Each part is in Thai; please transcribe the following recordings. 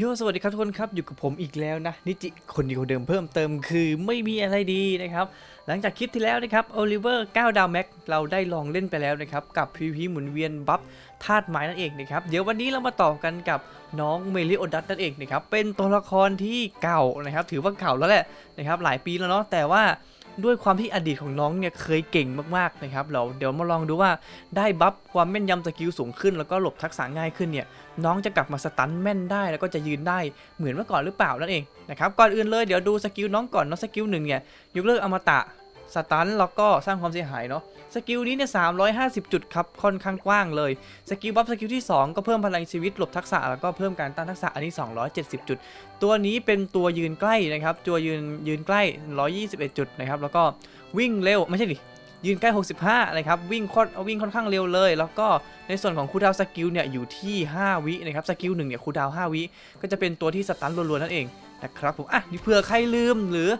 โยสวัสดีครับทุกคนครับอยู่กับผมอีกแล้วนะนิจิคนเดียวเดิมเพิ่มเติมคือไม่มีอะไรดีนะครับหลังจากคลิปที่แล้วนะครับโอลิเวอร์9ดาวแม็กเราได้ลองเล่นไปแล้วนะครับกับ PVP หมุนเวียนบัฟธาตุไม้นั่นเองนะครับเดี๋ยววันนี้เรามาต่อกันกับน้องเมลิโอดัสนั่นเองนะครับเป็นตัวละครที่เก่านะครับถือว่าเก่าแล้วแหละนะครับหลายปีแล้วเนาะแต่ว่า ด้วยความที่อดีตของน้องเนี่ยเคยเก่งมากๆนะครับเราเดี๋ยวมาลองดูว่าได้บัฟความแม่นยำสกิลสูงขึ้น แล้วก็หลบทักษะง่ายขึ้นเนี่ยน้องจะกลับมาสตันแม่นได้แล้วก็จะยืนได้เหมือนเมื่อก่อนหรือเปล่านั่นเองนะครับก่อนอื่นเลยเดี๋ยวดูสกิลน้องก่อนน้องสกิลหนึ่งเนี่ยยกเลิกอมตะ สตันแล้วก็สร้างความเสียหายเนาะสกิลนี้เนี่ย350จุดครับค่อนข้างกว้างเลยสกิลบัฟสกิลที่ 2 ก็เพิ่มพลังชีวิตหลบทักษะแล้วก็เพิ่มการต้านทักษะอันนี้ 270 จุด ตัวนี้เป็นตัวยืนใกล้นะครับตัวยืนยืนใกล้ 121 จุดนะครับแล้วก็วิ่งเร็วไม่ใช่ดิยืนใกล้ 65 นะครับ วิ่งค่อนวิ่งค่อนข้างเร็วเลย แล้วก็ในส่วนของคูดาวสกิลเนี่ยอยู่ที่ 5 วินะครับ สกิลหนึ่งเนี่ยคูดาว 5 วิ ก็จะเป็นตัวที่สตันรัวๆนั่นเองนะครับผม อะเผื่อใครลืมหรือ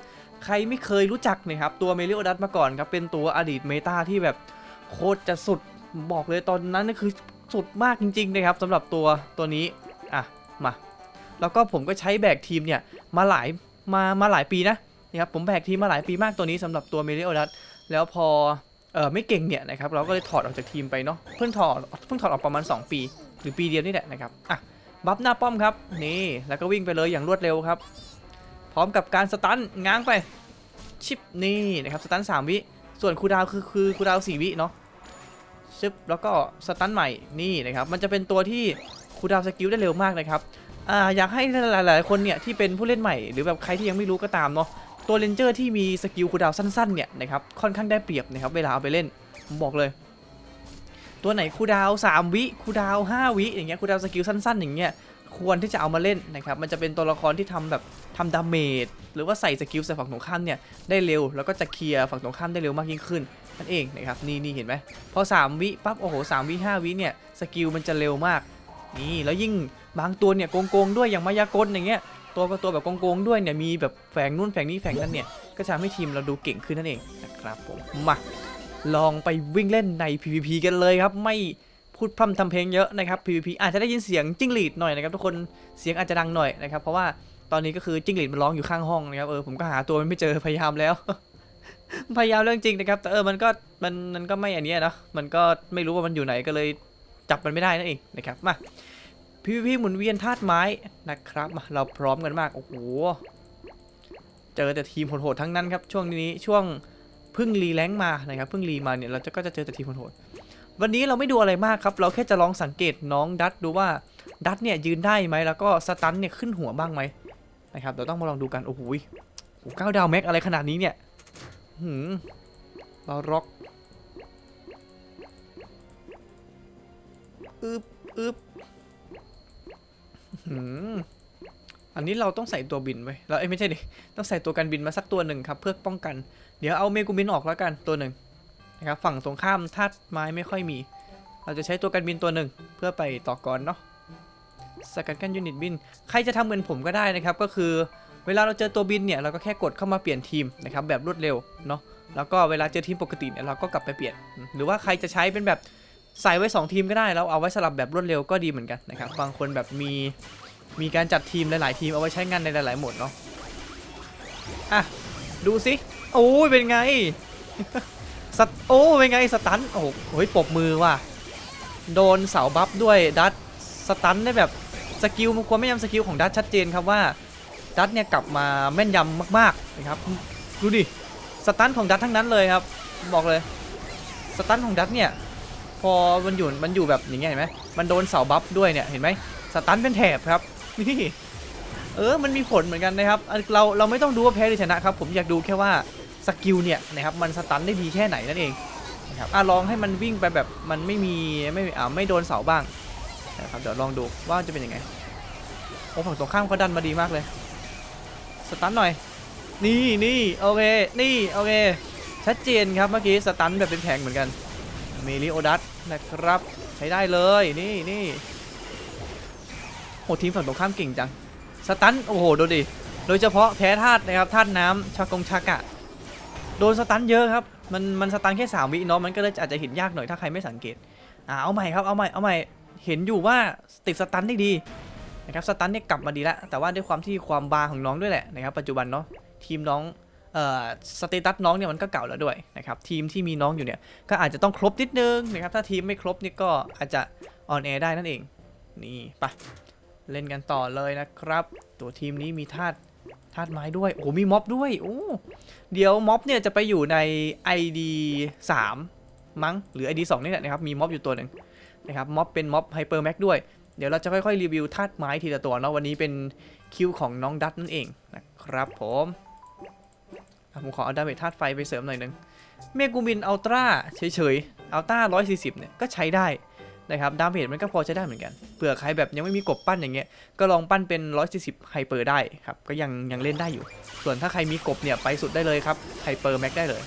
ใครไม่เคยรู้จักนะครับตัวเมลิโอดัสมาก่อนครับเป็นตัวอดีตเมตาที่แบบโคตรจะสุดบอกเลยตอนนั้นนี่คือสุดมากจริงๆนะครับสำหรับตัวตัวนี้อะมาแล้วก็ผมก็ใช้แบกทีมเนี่ยมาหลายมามาหลายปีนะนะครับผมแบกทีมมาหลายปีมากตัวนี้สำหรับตัวเมลิโอดัสแล้วพอเออไม่เก่งเนี่ยนะครับเราก็เลยถอดออกจากทีมไปเนาะเพิ่งถอดเพิ่งถอดออกประมาณ 2 ปี หรือปีเดียวนี่แหละนะครับอะบัฟหน้าป้อมครับนี่แล้วก็วิ่งไปเลยอย่างรวดเร็วครับ พร้อมกับการสตันง้างไปชิปนี่นะครับสตัน3วิส่วนคูดาวคือคือคูดาว4วิเนาะชิปแล้วก็สตันใหม่นี่นะครับมันจะเป็นตัวที่คูดาวสกิลได้เร็วมากนะครับอ่าอยากให้หลายๆคนเนี่ยที่เป็นผู้เล่นใหม่หรือแบบใครที่ยังไม่รู้ก็ตามเนาะตัวเลนเจอร์ที่มีสกิลคูดาวสั้นๆเนี่ยนะครับค่อนข้างได้เปรียบนะครับเวลาเอาไปเล่นผมบอกเลย ตัวไหนคูดาว 3 วิคูดาว 5 วิอย่างเงี้ยคูดาวสกิลสั้นๆอย่างเงี้ย ควรที่จะเอามาเล่นนะครับ มันจะเป็นตัวละครที่ทำแบบทำดาเมจหรือว่าใส่สกิลใส่ฝั่งตรงข้ามเนี่ยได้เร็ว แล้วก็จะเคลียร์ฝั่งตรงข้ามได้เร็วมากยิ่งขึ้นนั่นเองนะครับนี่นี่เห็นไหมพอ 3 วิปั๊บโอ้โห3วิ5วิเนี่ยสกิลมันจะเร็วมาก นี่แล้วยิ่งบางตัวเนี่ยโกงๆด้วยอย่างมายากลอย่างเงี้ยตัวก็ตัวแบบโกงๆด้วยเนี่ยมีแบบแฝงนู่นแฝงนี้แฝงนั่นเนี่ยก็จะทำให้ทีมเราดูเก่งขึ้นนั่นเองนะครับผมมาลองไปวิ่งเล่นใน PVP กันเลยครับไม่ พูดพร่ำทำเพลงเยอะนะครับ PVP อาจจะได้ยินเสียงจิ้งหรีดหน่อยนะครับทุกคนเสียงอาจจะดังหน่อยนะครับเพราะว่าตอนนี้ก็คือจิ้งหรีดมันร้องอยู่ข้างห้องนะครับเออผมก็หาตัวมันไม่เจอพยายามแล้ว พยายามเรื่องจริงนะครับแต่เออมันก็มันมันก็ไม่อันนี้นะมันก็ไม่รู้ว่ามันอยู่ไหนก็เลยจับมันไม่ได้นั่นเองนะครับมา PVP หมุนเวียนธาตุไม้นะครับมาเราพร้อมกันมากโอ้โหเจอแต่ทีมโหดๆทั้งนั้นครับช่วงนี้ช่วงเพึ่งรีแลงค์มานะครับเพึ่งรีมาเนี่ยเราจะก็จะเจอแต่ทีมโหดๆ วันนี้เราไม่ดูอะไรมากครับ เราแค่จะลองสังเกตน้องดัตดูว่าดัตเนี่ยยืนได้ไหมแล้วก็สตันเนี่ยขึ้นหัวบ้างไหมนะครับ เราต้องมาลองดูกันโอ้โหโอ้โหเก้าดาวแม็กอะไรขนาดนี้เนี่ยหืมเราร็อกอึบอึบหืมอันนี้เราต้องใส่ตัวบินไว้เราเอ้ยไม่ใช่ดิต้องใส่ตัวกันบินมาสักตัวหนึ่งครับ เพื่อป้องกัน เดี๋ยวเอาเมกูบินออกแล้วกันตัวหนึ่ง นะครับฝั่งตรงข้ามธาตุไม้ไม่ค่อยมี เราจะใช้ตัวกันบินตัวหนึ่งเพื่อไปต่อกรเนาะสกัดกั้นยูนิตบิน ใครจะทำเหมือนผมก็ได้นะครับ ก็คือเวลาเราเจอตัวบินเนี่ยเราก็แค่กดเข้ามาเปลี่ยนทีมนะครับแบบรวดเร็วเนาะแล้วก็เวลาเจอทีมปกติเนี่ยเราก็กลับไปเปลี่ยน หรือว่าใครจะใช้เป็นแบบใส่ไว้ 2 ทีมก็ได้แล้วเอาไว้สลับแบบรวดเร็วก็ดีเหมือนกันนะครับบางคนแบบมีมีการจัดทีมหลาย ๆ ทีมเอาไว้ใช้งานในหลายๆโหมดเนาะอะดูสิโอ้ยเป็นไง สโอ้เป็นไงสตันโอ้โหปบมือว่ะโดนเสาบัฟด้วยดัตสตันได้แบบสกิลมันควรไม่ยำสกิลของดัตชัดเจนครับว่าดัตเนี่ยกลับมาแม่นยำมากๆนะครับดูดิสตันของดัตทั้งนั้นเลยครับ บอกเลยสตันของดัตเนี่ยพอมันอยู่มันอยู่แบบอย่างเงี้ยเห็นไหมมันโดนเสาบัฟด้วยเนี่ยเห็นไหมสตันเป็นแถบครับนี่เออมันมีผลเหมือนกันนะครับเราเราไม่ต้องดูว่าแพ้หรือชนะครับ ผมอยากดูแค่ว่า สกิลเนี่ยนะครับมันสตันได้ดีแค่ไหนนั่นเองนะครับอะลองให้มันวิ่งไปแบบมันไม่มีไม่อ่าไม่โดนเสาบ้างนะครับเดี๋ยวลองดูว่าจะเป็นยังไงโอ้ฝั่งตรงข้ามเขาดันมาดีมากเลยสตันหน่อยนี่นี่โอเคนี่โอเคชัดเจนครับเมื่อกี้สตันแบบเป็นแผงเหมือนกันเมลิโอดัสนะครับใช้ได้เลยนี่นี่โอ้ทีมฝั่งตรงข้ามเก่งจังสตันโอ้โหดูดิโดยเฉพาะแพ้ธาตุนะครับธาตุน้ำชากงชากะ โดนสตันเยอะครับ มันมันสตันแค่ 3 วิเนาะ มันก็เลยอาจจะเห็นยากหน่อยถ้าใครไม่สังเกต อ่า เอาใหม่ครับ เอาใหม่ เอาใหม่ เห็นอยู่ว่าติดสตันได้ดีนะครับ สตันเนี่ยกลับมาดีแล้ว แต่ว่าด้วยความที่ความบางของน้องด้วยแหละนะครับ ปัจจุบันเนาะ ทีมน้อง เอ่อ สเตตัสน้องเนี่ยมันก็เก่าแล้วด้วยนะครับ ทีมที่มีน้องอยู่เนี่ย ก็อาจจะต้องครบนิดนึงนะครับ ถ้าทีมไม่ครบนี่ก็อาจจะออนแอร์ได้นั่นเอง นี่ไป เล่นกันต่อเลยนะครับ ตัวทีมนี้มีธาตุ ธาตุไม้ด้วย โอ้มีม็อบด้วย โอ้ เดี๋ยวม็อบเนี่ยจะไปอยู่ใน ID 3 มั้ง หรือ ID 2นี่แหละนะครับ มีม็อบอยู่ตัวหนึ่งนะครับ ม็อบเป็นม็อบไฮเปอร์แม็กด้วย เดี๋ยวเราจะค่อยๆ รีวิวธาตุไม้ทีละตัวเนาะ วันนี้เป็นคิวของน้องดัตนั่นเองนะครับผมผมขอเอาดาเมจธาตุไฟไปเสริมหน่อยหนึง เมกูมินอัลตร้าเฉยๆ อัลตร้า140 เนี่ย ก็ใช้ได้ นะครับดาเมจมันก็พอใช้ได้เหมือนกันเผื่อใครแบบยังไม่มีกบปั้นอย่างเงี้ยก็ลองปั้นเป็น 140ไฮเปอร์ได้ครับก็ยังยังเล่นได้อยู่ ส่วนถ้าใครมีกบเนี่ยไปสุดได้เลยครับไฮเปอร์แม็กได้เลย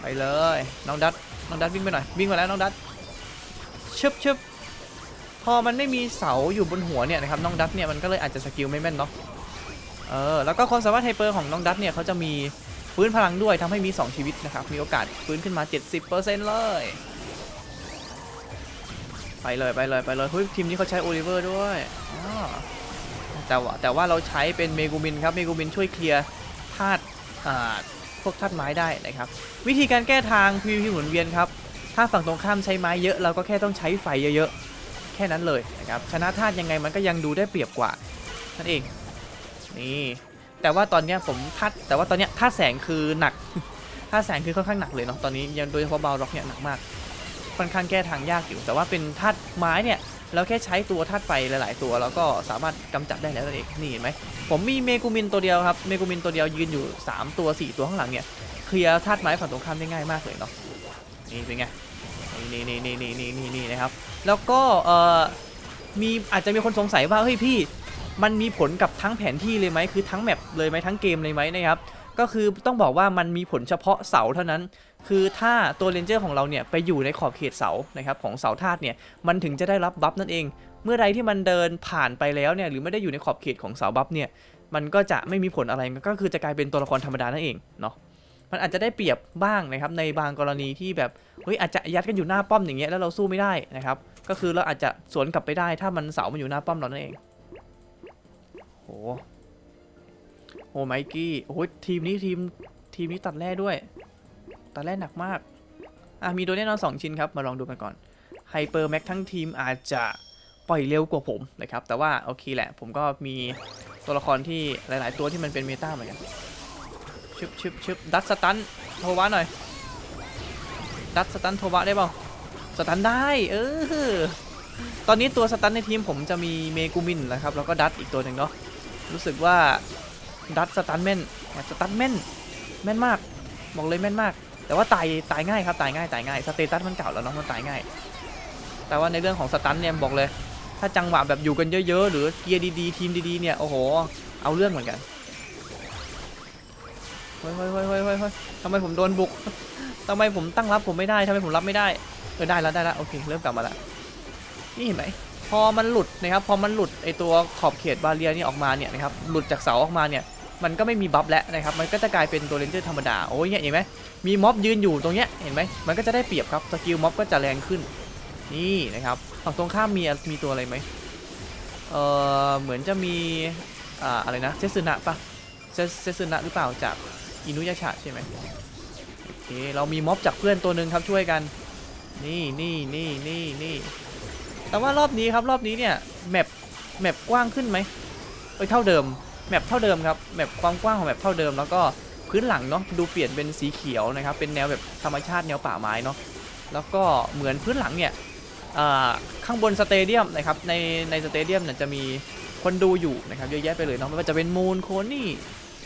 ไปเลยน้องดัตน้องดัตวิ่งไปหน่อยวิ่งมาแล้วน้องดัตชึบชึบพอมันไม่มีเสาอยู่บนหัวเนี่ยนะครับน้องดัตเนี่ยมันก็เลยอาจจะสกิลไม่แม่นเนาะเออแล้วก็ความสามารถไฮเปอร์ของน้องดัตเนี่ยเขาจะมีฟื้นพลังด้วยทำให้มี 2 ชีวิตนะครับมีโอกาสฟื้นขึ้นมา 70%เลย ไปเลยไปเลยไปเลยเฮ้ยทีมนี้เขาใช้โอลิเวอร์ด้วยแต่ว่าแต่ว่าเราใช้เป็นเมกูมินครับเมกูมินช่วยเคลียร์ธาตุพวกธาตุไม้ได้นะครับ วิธีการแก้ทาง PVP หมุนเวียนครับ ถ้าฝั่งตรงข้ามใช้ไม้เยอะเราก็แค่ต้องใช้ไฟเยอะๆ แค่นั้นเลยนะครับชนะธาตุยังไงมันก็ยังดูได้เปรียบกว่านั่นเองนี่แต่ว่าตอนเนี้ยผมธาตุแต่ว่าตอนเนี้ยธาตุแสงคือหนักธาตุแสงคือค่อนข้างหนักเลยเนาะตอนนี้ยังโดยเฉพาะบาล็อกเนี่ยหนักมาก ค่อนข้างแก้ทางยากอยู่ แต่ว่าเป็นธาตุไม้เนี่ยเราแค่ใช้ตัวธาตุไฟหลาย ๆ ตัวแล้วก็สามารถกำจัดได้แล้วนั่นเองนี่เห็นไหมผมมีเมกูมินตัวเดียวครับเมกูมินตัวเดียวยืนอยู่ 3 ตัว 4 ตัวข้างหลังเนี่ยเคลียร์ธาตุไม้ฝั่งตรงข้ามได้ง่ายมากเลยเนาะนี่เป็นไงนี่นี่นี่นี่นี่นี่นี่นะครับ แล้วก็เอ่อมีอาจจะมีคนสงสัยว่าเฮ้ยพี่มันมีผลกับทั้งแผนที่เลยไหมคือทั้งแมปเลยไหมทั้งเกมเลยไหมนะครับก็คือต้องบอกว่ามันมีผลเฉพาะเสาเท่านั้น คือถ้าตัวเรนเจอร์ของเราเนี่ยไปอยู่ในขอบเขตเสานะครับของเสาธาตุเนี่ยมันถึงจะได้รับบัฟนั่นเอง เมื่อใดที่มันเดินผ่านไปแล้วเนี่ยหรือไม่ได้อยู่ในขอบเขตของเสาบัฟเนี่ยมันก็จะไม่มีผลอะไรก็คือจะกลายเป็นตัวละครธรรมดานั่นเองเนาะมันอาจจะได้เปรียบบ้างนะครับในบางกรณีที่แบบเฮ้ยอาจจะยัดกันอยู่หน้าป้อมอย่างเงี้ยแล้วเราสู้ไม่ได้นะครับก็คือเราอาจจะสวนกลับไปได้ถ้ามันเสามันอยู่หน้าป้อมเรานั่นเองโหโหไมกี้โอ้ยทีมนี้ทีมทีมนี้ตัดแร่ด้วย ตัดแร่หนักมาก อะมีโดนแน่นอน2ชิ้นครับ มาลองดูกันก่อนไฮเปอร์แม็กทั้งทีมอาจจะปล่อยเร็วกว่าผมนะครับ แต่ว่าโอเคแหละ ผมก็มีตัวละครที่หลาย ๆ ตัวที่มันเป็นเมตาเหมือนกันชึบชึบชึบดัตสตันโทวะหน่อย ดัตสตันโทวะได้เปล่าสตันได้เออตอนนี้ตัวสตันในทีมผมจะมีเมกูมินนะครับ แล้วก็ดัตอีกตัวหนึ่งเนาะรู้สึกว่าดัตสตันแม่นสตันแม่นแม่นมาก บอกเลยแม่นมาก แต่ว่าตายตายง่ายครับตายง่ายตายง่ายสเตตัสมันเก่าแล้วเนาะมันตายง่าย แต่ว่าในเรื่องของสตันเนี่ยบอกเลย ถ้าจังหวะแบบอยู่กันเยอะๆ หรือเกียร์ดีๆ ทีมดีๆเนี่ยโอ้โห เอาเรื่องเหมือนกันเฮ้ยเฮ้ยเฮ้ยเฮ้ยเฮ้ยทำไมผมโดนบุกทำไมผมตั้งรับผมไม่ได้ทำไมผมรับไม่ได้เออได้แล้วได้แล้วโอเคเริ่มกลับมาล้วนี่เห็นไหมพอมันหลุดนะครับพอมันหลุดไอตัวขอบเขตบาเรียนี่ออกมาเนี่ยนะครับหลุดจากเสาออกมาเนี่ย มันก็ไม่มีบัฟแล้วนะครับมันก็จะกลายเป็นตัวเรนเจอร์ธรรมดาโอ้ยเนี่ยเห็นไหมมีม็อบยืนอยู่ตรงเนี้ยเห็นไหมมันก็จะได้เปรียบครับสกิลม็อบก็จะแรงขึ้นนี่นะครับฝั่งตรงข้ามมีมีตัวอะไรไหมเออเหมือนจะมีอ่าอะไรนะเซซึนะปะเซเซซึนะหรือเปล่าจากอินุยาชะใช่ไหมโอเคเรามีม็อบจากเพื่อนตัวหนึ่งครับช่วยกัน นี่นี่นี่นี่นี่แต่ว่ารอบนี้ครับรอบนี้เนี่ยแมปแมปกว้างขึ้นไหมเอ้ยเท่าเดิม แมปเท่าเดิมครับแมปความกว้างของแมปเท่าเดิมแล้วก็พื้นหลังเนาะดูเปลี่ยนเป็นสีเขียวนะครับเป็นแนวแบบธรรมชาติแนวป่าไม้เนาะแล้วก็เหมือนพื้นหลังเนี่ยข้างบนสเตเดียมนะครับในในสเตเดียมเนี่ยจะมีคนดูอยู่นะครับเยอะแยะไปเลยเนาะไม่ว่าจะเป็นมูนโคนี่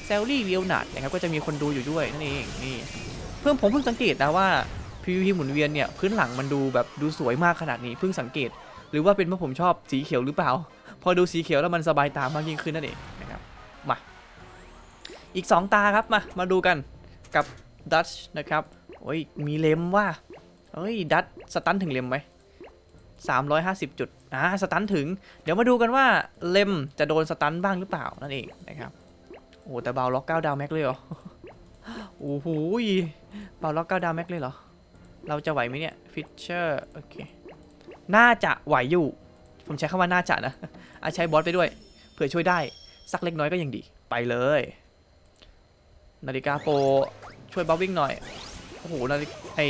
แซลลี่เรียวนาดนะครับก็จะมีคนดูอยู่ด้วยนั่นเองนี่เพิ่งผมเพิ่งสังเกตนะว่า PVP หมุนเวียนเนี่ยพื้นหลังมันดูแบบดูสวยมากขนาดนี้เพิ่งสังเกต หรือว่าเป็นเพราะผมชอบสีเขียวหรือเปล่า พอดูสีเขียวแล้วมันสบายตามากยิ่งขึ้นนั่นเอง อีก 2 ตาครับ มา มาดูกันกับดัชนะครับ โอ้ย มีเลมว่าเอ้ย ดัชสตันถึงเลมไหม350 จุด อ่า สตันถึง เดี๋ยวมาดูกันว่าเลมจะโดนสตันบ้างหรือเปล่า นั่นเองนะครับ โอ้ แต่เบาล็อกเก้าดาวแม็กเลยเหรอ โอ้โหเบาล็อกเก้าดาวแม็กเลยเหรอ เราจะไหวไหมเนี่ย ฟิชเชอร์ โอเค น่าจะไหวอยู่ ผมใช้คำว่าน่าจะนะอาใช้บอสไปด้วย เผื่อช่วยได้ สักเล็กน้อยก็ยังดี ไปเลย นาฬิกาโปรช่วยบัฟวิ่งหน่อย โอ้โหนาฬิกไอ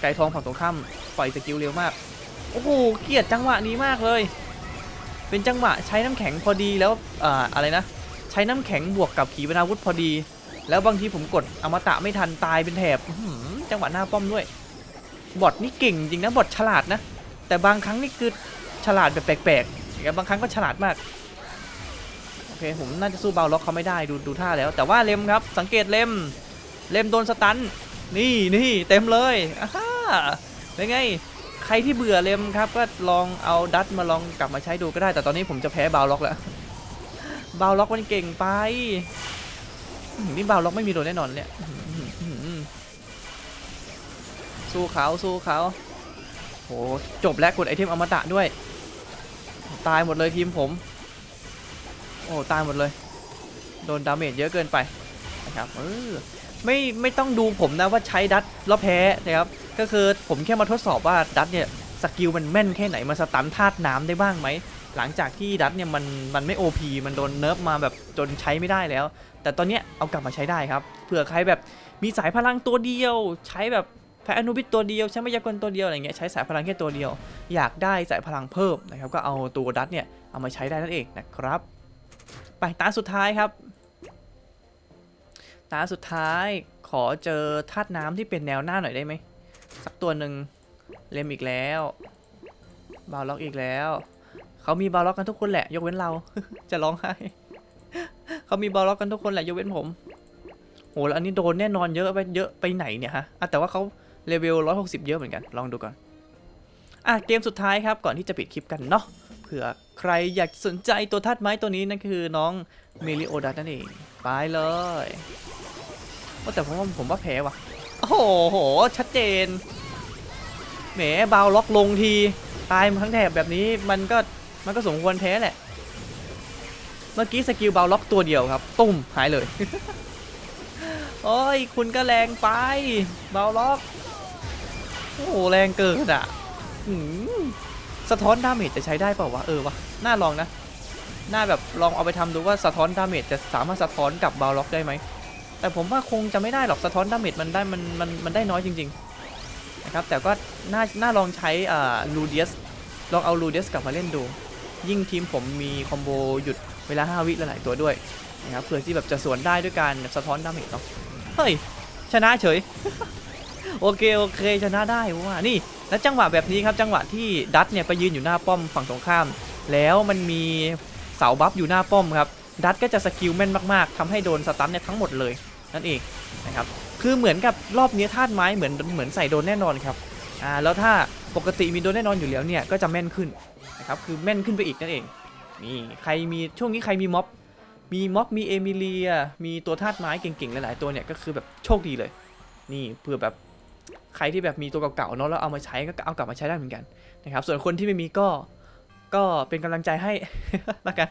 ไก่ทองฝั่งตรงข้ามปล่อยสกิลเร็วมาก โอ้โห เกียดจังหวะนี้มากเลย เป็นจังหวะใช้น้ำแข็งพอดีแล้วอ่าอะไรนะ ใช้น้ำแข็งบวกกับขีปนาวุธพอดี แล้วบางทีผมกดอมตะไม่ทันตายเป็นแถบจังหวะหน้าป้อมด้วย บอทนี่เก่งจริงนะบอทฉลาดนะ แต่บางครั้งนี่คือฉลาดแบบแปลกๆอย่างบางครั้งก็ฉลาดมาก ผมน่าจะสู้เบาล็อกเขาไม่ได้ดูดูท่าแล้ว แต่ว่าเลมครับสังเกตเลมเลมโดนสตันนี่นี่เต็มเลยอ่าฮ่าเป็นไง ใครที่เบื่อเลมครับ ก็ลองเอาดัตมาลองกลับมาใช้ดูก็ได้ แต่ตอนนี้ผมจะแพ้บาล็อกแล้วบาล็อกมันเก่งไปอื้อหือนี่บาล็อกไม่มีโดนแน่นอนเนี่ยสู้เขาสู้เขาโหจบแล้วกดไอเทมอมตะด้วย ตายหมดเลยทีมผม โอ้ตายหมดเลย โดนดาเมจเยอะเกินไปนะครับเออไม่ไม่ต้องดูผมนะว่าใช้ดัตแล้วแพ้นะครับก็คือผมแค่มาทดสอบว่าดัตเนี่ยสกิลมันแม่นแค่ไหนมันสตันธาตุน้ำได้บ้างไหมหลังจากที่ดัตเนี่ยมันมันไม่โอพมันโดนเนิร์ฟมาแบบจนใช้ไม่ได้แล้ว แต่ตอนเนี้ยเอากลับมาใช้ได้ครับเผื่อใครแบบมีสายพลังตัวเดียว ใช้แบบแพอนุบิตตัวเดียวใช้มายากลตัวเดียวอะไรเงี้ยใช้สายพลังแค่ตัวเดียว อยากได้สายพลังเพิ่มนะครับก็เอาตัวดัตเนี่ยเอามาใช้ได้นั่นเองนะครับ ไปตาสุดท้ายครับ ตาสุดท้ายขอเจอธาตุน้ำที่เป็นแนวหน้าหน่อยได้ไหมสักตัวหนึ่งเลมอีกแล้วบาล็อกอีกแล้ว เขามีบาล็อกกันทุกคนแหละ ยกเว้นเรา จะร้องไห้ เขามีบาล็อกกันทุกคนแหละยกเว้นผมโหแล้วอันนี้โดนแน่นอนเยอะไปเยอะไปไหนเนี่ยฮะแต่ว่าเขาเลเวล160 เยอะเหมือนกัน ลองดูก่อน อะเกมสุดท้ายครับก่อนที่จะปิดคลิปกันเนาะเผื่อใครอยากสนใจตัวธาตุไม้ตัวนี้นั่นคือน้องเมลิโอดัสนั่นเองไปเลยว่าแต่ผมว่าผมว่าแพ้ว่ะ โอ้โห ชัดเจน แหมบาวล็อกลงที ตายมาทั้งแถบแบบนี้มันก็มันก็สมควรแพ้แหละ เมื่อกี้สกิลบาวล็อกตัวเดียวครับ ตุ้มหายเลย โอ้ย คุณก็แรงไป บาวล็อก โอ้แรงเกินอะ สะท้อนดาเมจจะใช้ได้เปล่าวะ เออวะ น่าลองนะ น่าแบบลองเอาไปทำดูว่าสะท้อนดาเมจจะสามารถสะท้อนกับบาล็อกได้ไหม แต่ผมว่าคงจะไม่ได้หรอกสะท้อนดาเมจมันได้มันมันมันได้น้อยจริงๆนะครับ แต่ก็น่าน่าลองใช้อ่าลูเดียสลองเอาลูเดียสกลับมาเล่นดู ยิ่งทีมผมมีคอมโบหยุดเวลา 5 วิหลายตัวด้วยนะครับเผื่อที่แบบจะสวนได้ด้วยการสะท้อนดาเมจเนาะ เฮ้ย ชนะเฉย โอเค โอเค ชนะได้ว่านี่ แล้วจังหวะแบบนี้ครับจังหวะที่ดัตเนี่ยไปยืนอยู่หน้าป้อมฝั่งตรงข้าม แล้วมันมีเสาบัฟอยู่หน้าป้อมครับดัตก็จะสกิลแม่นมากๆทำให้โดนสตันเนี่ยทั้งหมดเลยนั่นเองนะครับคือเหมือนกับรอบนี้ธาตุไม้เหมือนเหมือนใส่โดนแน่นอนครับอ่าแล้วถ้าปกติมีโดนแน่นอนอยู่แล้วเนี่ยก็จะแม่นขึ้นนะครับคือแม่นขึ้นไปอีกนั่นเองนี่ใครมีช่วงนี้ใครมีม็อบมีม็อบมีเอมิเลีย มีตัวธาตุไม้เก่งๆหลายๆตัวเนี่ยก็คือแบบโชคดีเลย นี่เพื่อแบบ ใครที่แบบมีตัวเก่าๆเนาะแล้วเอามาใช้ก็เอากลับมาใช้ได้เหมือนกันนะครับ ส่วนคนที่ไม่มีก็ก็เป็นกำลังใจให้ละกัน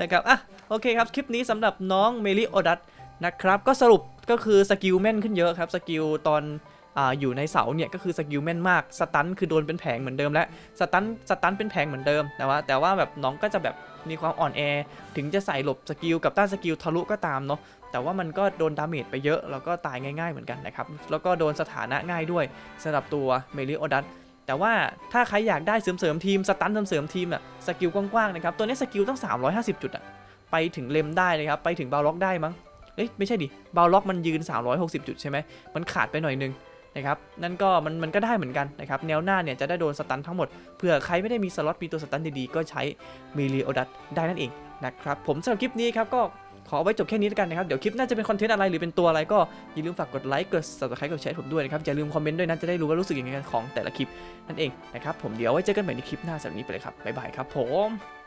นะครับอะโอเคครับคลิปนี้สำหรับน้องเมลิโอดัตนะครับก็สรุปก็คือสกิลแม่นขึ้นเยอะครับสกิลตอนอ่าอยู่ในเสาเนี่ยก็คือสกิลแม่นมากสตันคือโดนเป็นแผงเหมือนเดิมและสตันสตันเป็นแผงเหมือนเดิมแต่ว่าแต่ว่าแบบน้องก็จะแบบมีความอ่อนแอ ถึงจะใส่หลบสกิลกับต้านสกิลทะลุก็ตามเนาะ แต่ว่ามันก็โดนดาเมจไปเยอะ แล้วก็ตายง่ายๆเหมือนกันนะครับ แล้วก็โดนสถานะง่ายด้วยสำหรับตัวเมลิโอดัสแต่ว่าถ้าใครอยากได้เสริมเสริมๆทีม สตันเสริมเสริมๆทีมอะสกิลกว้างๆนะครับ ตัวนี้สกิลต้อง350 จุดอะไปถึงเลมได้เลยครับ ไปถึงบาล็อกได้มั้งเอ้ยไม่ใช่ดิบาล็อกมันยืน 360 จุดใช่ไหมมันขาดไปหน่อยนึงนะครับนั่นก็มันมันก็ได้เหมือนกันนะครับแนวหน้าเนี่ยจะได้โดนสตันทั้งหมดเผื่อใครไม่ได้มีสล็อตมีตัวสตันดีๆ ก็ใช้เมลิโอดัสได้นั่นเองนะครับผมสำหรับคลิปนี้ครับก็ ขอไว้จบแค่นี้แล้วกันนะครับ เดี๋ยวคลิปหน่าจะเป็นคอนเทนต์อะไรหรือเป็นตัวอะไรก็อย่าลืมฝากกดไลค์กด subscribe กดแชร์ผมด้วยนะครับ อย่าลืมคอมเมนต์ด้วยนะจะได้รู้ว่ารู้สึกยังไงกันของแต่ละคลิปนั่นเองนะครับผมเดี๋ยวไว้เจอกันใหม่ในคลิปหน้าสำหรับนี้ไปเลยครับบ๊ายบายครับผม